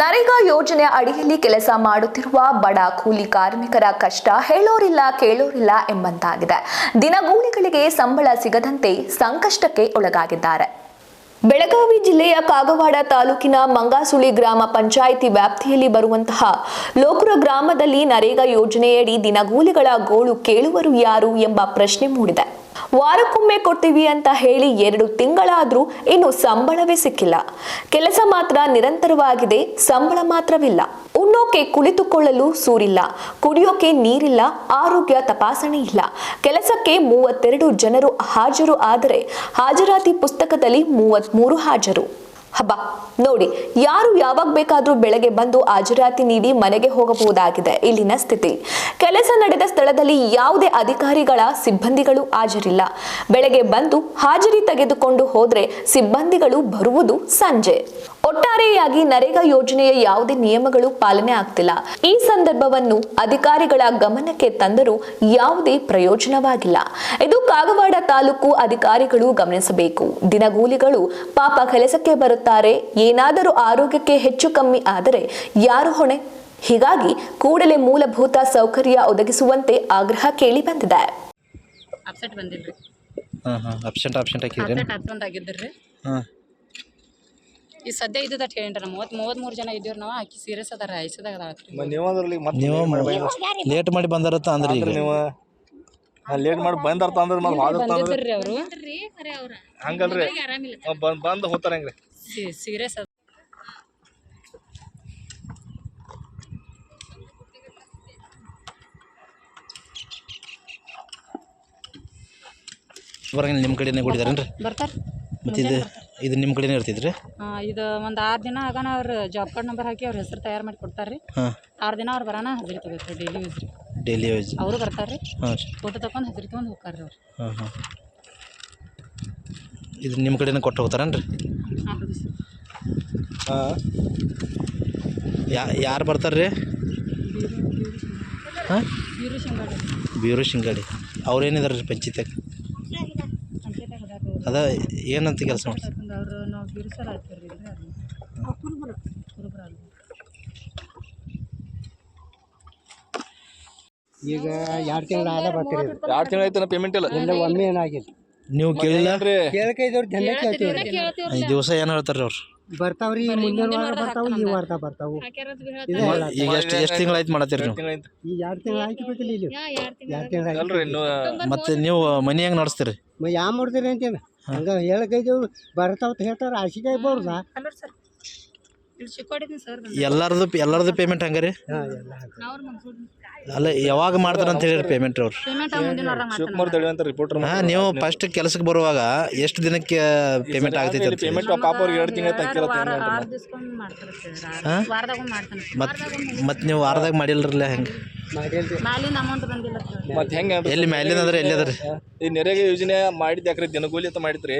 ನರೇಗಾ ಯೋಜನೆ ಅಡಿಯಲ್ಲಿ ಕೆಲಸ ಮಾಡುತ್ತಿರುವ ಬಡ ಕೂಲಿ ಕಾರ್ಮಿಕರ ಕಷ್ಟ ಹೇಳೋರಿಲ್ಲ, ಕೇಳೋರಿಲ್ಲ ಎಂಬಂತಾಗಿದೆ. ದಿನಗೂಲಿಗಳಿಗೆ ಸಂಬಳ ಸಿಗದಂತೆ ಸಂಕಷ್ಟಕ್ಕೆ ಒಳಗಾಗಿದ್ದಾರೆ. ಬೆಳಗಾವಿ ಜಿಲ್ಲೆಯ ಕಾಗವಾಡ ತಾಲೂಕಿನ ಮಂಗಾಸುಳಿ ಗ್ರಾಮ ಪಂಚಾಯಿತಿ ವ್ಯಾಪ್ತಿಯಲ್ಲಿ ಬರುವಂತಹ ಲೋಕುರ ಗ್ರಾಮದಲ್ಲಿ ನರೇಗಾ ಯೋಜನೆಯಡಿ ದಿನಗೂಲಿಗಳ ಗೋಳು ಕೇಳುವರು ಯಾರು ಎಂಬ ಪ್ರಶ್ನೆ ಮೂಡಿದೆ. ವಾರಕ್ಕೊಮ್ಮೆ ಕೊಡ್ತೀವಿ ಅಂತ ಹೇಳಿ ಎರಡು ತಿಂಗಳಾದ್ರೂ ಇನ್ನು ಸಂಬಳವೇ ಸಿಕ್ಕಿಲ್ಲ. ಕೆಲಸ ಮಾತ್ರ ನಿರಂತರವಾಗಿದೆ, ಸಂಬಳ ಮಾತ್ರವಿಲ್ಲ. ಉಣ್ಣೋಕೆ ಕುಳಿತುಕೊಳ್ಳಲು ಸೂರಿಲ್ಲ, ಕುಡಿಯೋಕೆ ನೀರಿಲ್ಲ, ಆರೋಗ್ಯ ತಪಾಸಣೆ ಇಲ್ಲ. ಕೆಲಸಕ್ಕೆ ಮೂವತ್ತೆರಡು ಜನರು ಹಾಜರು ಆದರೆ ಹಾಜರಾತಿ ಪುಸ್ತಕದಲ್ಲಿ ಮೂವತ್ಮೂರು ಹಾಜರು. ಹಬ್ಬ. ನೋಡಿ, ಯಾರು ಯಾವಾಗ ಬೇಕಾದ್ರೂ ಬೆಳಗ್ಗೆ ಬಂದು ಹಾಜರಾತಿ ನೀಡಿ ಮನೆಗೆ ಹೋಗಬಹುದಾಗಿದೆ. ಇಲ್ಲಿನ ಸ್ಥಿತಿ. ಕೆಲಸ ನಡೆದ ಸ್ಥಳದಲ್ಲಿ ಯಾವುದೇ ಅಧಿಕಾರಿಗಳ ಸಿಬ್ಬಂದಿಗಳು ಹಾಜರಿಲ್ಲ. ಬೆಳಗ್ಗೆ ಬಂದು ಹಾಜರಿ ತೆಗೆದುಕೊಂಡು ಹೋದ್ರೆ ಸಿಬ್ಬಂದಿಗಳು ಬರುವುದು ಸಂಜೆ. ಒಟ್ಟಾರೆಯಾಗಿ ನರೇಗಾ ಯೋಜನೆಯ ಯಾವುದೇ ನಿಯಮಗಳು ಪಾಲನೆ ಆಗ್ತಿಲ್ಲ. ಈ ಸಂದರ್ಭವನ್ನು ಅಧಿಕಾರಿಗಳ ಗಮನಕ್ಕೆ ತಂದರೂ ಯಾವುದೇ ಪ್ರಯೋಜನವಾಗಿಲ್ಲ. ಇದು ಕಾಗವಾಡ ತಾಲೂಕು ಅಧಿಕಾರಿಗಳು ಗಮನಿಸಬೇಕು. ದಿನಗೂಲಿಗಳು ಪಾಪ ಕೆಲಸಕ್ಕೆ ಬರುತ್ತಾರೆ. ಏನಾದರೂ ಆರೋಗ್ಯಕ್ಕೆ ಹೆಚ್ಚು ಕಮ್ಮಿ ಆದರೆ ಯಾರು ಹೊಣೆ? ಹೀಗಾಗಿ ಕೂಡಲೇ ಮೂಲಭೂತ ಸೌಕರ್ಯ ಒದಗಿಸುವಂತೆ ಆಗ್ರಹ ಕೇಳಿ ಬಂದಿದೆ. ಬಂದಿಲ್ರಿ. ಹಾಂ ಹಾಂ. ಅಬ್ಸೆಂಟ್ ಅಬ್ಸೆಂಟ್ ಹಾಕಿದ್ರಿ ಹಾಂ. ಈ ಸದ್ಯ ಇದ್ದದ ಹೇಳಿ ಮೂವತ್ತು ಮೂವತ್ತ್ಮೂರು ಜನ ಇದ್ದೀವಿ ನಾವು ಆಕಿ ಸೀರಿಯಸ್ ಅದಾರ ಐಸದಾಗ ಅದಾಳ್ರಿ ನೀವು ಅದ್ರಲ್ಲಿ ಮತ್ತೆ ನೀವು ಲೇಟ್ ಮಾಡಿ ಬಂದಾರತ್ತ ಅಂದ್ರೆ ಈಗ. ನೀವು. ಲೇಟ್ ಮಾಡಿ ಬಂದಾರ್ತ ಅಂದ್ರೆ ಮತ್ತೆ ಅವರು ಅಂದ್ರೆ ಬಂದಿದ್ರಿ ಅವರು. ಹಂಗಲ್ರಿ. ಬಂದ್ ಬಂದು ಹೋಗ್ತಾರ ಹೆಂಗ್ರಿ? ಸೀರಿಯಸ್ ಅದ ಬರಂಗಿಲ್ಲ ನಿಮ್ಮ ಕಡೆನೇ ಕೊಟ್ಟಿದ್ದಾರೇನ್ರಿ ಬರ್ತಾರ. ಮತ್ತು ಇದು ನಿಮ್ಮ ಕಡೆನೇ ಇರ್ತಿದ್ರಿ? ಇದು ಒಂದು ಆರು ದಿನ ಆಗೋಣ ಅವ್ರು ಜಾಬ್ ಕಾರ್ಡ್ ನಂಬರ್ ಹಾಕಿ ಅವ್ರ ಹೆಸರು ತಯಾರು ಮಾಡಿ ಕೊಡ್ತಾರ್ರಿ. ಹಾಂ. ಆರು ದಿನ ಅವ್ರು ಬರೋಣ ಹಜರಿ ತಗೋತಾರೆ ಡೈಲಿ ಯೂಸ್ ರೀ. ಡೈಲಿ ಯೂಸ್ ಅವರು ಬರ್ತಾರೆ ಹಾಂ. ಫೋಟೋ ತಗೊಂಡು ಹಜರಿ ತೊಗೊಂಡು ಹೋಗ್ತಾರ್ರಿ ಅವ್ರು. ಹಾಂ ಹಾಂ. ಇದು ನಿಮ್ಮ ಕಡೆನೇ ಕೊಟ್ಟು ಹೋಗ್ತಾರೇನ್ರಿ? ಹೌದು ಸರ್. ಹಾಂ ಯಾ ಯಾರು ಬರ್ತಾರ್ರಿ? ಹಾಂ? ಬೀರು ಶಂಗಾಡಿ ಬೀರು ಶಿಂಗಾಡಿ ಅವ್ರೇನಿದಾರೆ ರೀ ಪಂಚಾಯತ್ಯಾಗ? ಅವ್ರು. ಅದ ಏನಂತ ಕೆಲಸ ನಾವು ಈಗ ಎರಡು ತಿಂಗಳ ಆದ ಬರ್ತೀರಿ. ಎರಡು ತಿಂಗಳ ಐತೆ ಪೇಮೆಂಟ್ ಇಲ್ಲ ಒಮ್ಮೆ ಏನಾಗಿಲ್ಲ ನೀವು ಕೇಳಿಲ್ಲ? ಕೇಳಕೈದವ್ರು ಜನ ಕೇಳ್ತೀವಿ ಈ ದಿವಸ ಏನು ಹೇಳ್ತಾರೆ ಅವ್ರು? ಬರ್ತಾವ್ರಿ ಮುಂದಿನ ವಾರ ಬರ್ತಾವು ಈ ವಾರ ಬರ್ತಾವು. ಈಗ ಎಷ್ಟು ಎಷ್ಟು ತಿಂಗಳಾಯ್ತು ಮಾಡತ್ತೀರಿ ನೀವು? ತಿಂಗಳ ಐತೆ ಈ ಎರಡು ತಿಂಗಳ ಹಾಕಿಬೇಕಿಲ್ಲ ಇಲ್ಲಿ. ಎರಡು ತಿಂಗಳ ಮತ್ತೆ ನೀವು ಮತ್ತು ನೀವು ಮನೆ ಹೆಂಗೆ ನಡೆಸ್ತೀರಿ ಯಾವ ಮಾಡ್ತೀರಿ ಅಂತೇನ? ಹಂಗ ಹೇಳಕೈದೇವ್ರು ಬರ್ತಾವ ಹೇಳ್ತಾರೆ ಆಶಿಕಾಯಿ ಬರ್ದ? ಅಲ್ಲ ಸರ್. ಇಲ್ಲಿ ಚಿಕ್ಕೋಡಿದ್ದೀನಿ ಸರ್ ಎಲ್ಲರದು ಎಲ್ಲರದು ಪೇಮೆಂಟ್ ಹಂಗಾರಿ ರೀ? ಹಾಂ ಎಲ್ಲ ಹಾಗೆ. ಅಲ್ಲ ಯಾವಾಗ ಮಾಡ್ತಾರೆ ಅಂತ ಹೇಳಿರಿ ಪೇಮೆಂಟ್ ಅವ್ರು. ಪೇಮೆಂಟ್ ಮುಂದಿನ ವಾರ ಶಿವಕುಮಾರ್ ಅಂತ ರಿಪೋರ್ಟರ್ ಹಾಂ ನೀವು ಫಸ್ಟ್ ಕೆಲಸಕ್ಕೆ ಬರುವಾಗ ಎಷ್ಟು ದಿನಕ್ಕೆ ಪೇಮೆಂಟ್ ಆಗ್ತೈತೆ ಅಂತ ಪೇಮೆಂಟ್ ಪಾಪ ಅವ್ರಿಗೆ ಎರಡು ತಿಂಗಳ ವಾರ ಆರು ಮಾಡ್ತಾರೆ ಸರ್ ವಾರದಾಗ ಒಂದು ಮಾಡ್ತಾನೆ ಮತ್ತು ಮತ್ತು ನೀವು ವಾರದಾಗ ಮಾಡಿಲ್ರಲ್ಲ ಹೆಂಗೆ? ಮ್ಯಾಲಿನ ಅಮೌಂಟ್ ಬಂದಿಲ್ಲ ಸರ್. ಮತ್ತೆ ಹೆಂಗೆ ಎಲ್ಲಿ ಮ್ಯಾಲಿನ ಅಂದ್ರೆ ಎಲ್ಲಿ ಅದ್ರಿ ಈ ನೆರೆಗೆ ಯೋಜನೆ ಮಾಡಿದ್ದು ಯಾಕ್ರಿ ದಿನಗೂಲಿ ಅಂತ ಮಾಡಿದ್ರಿ.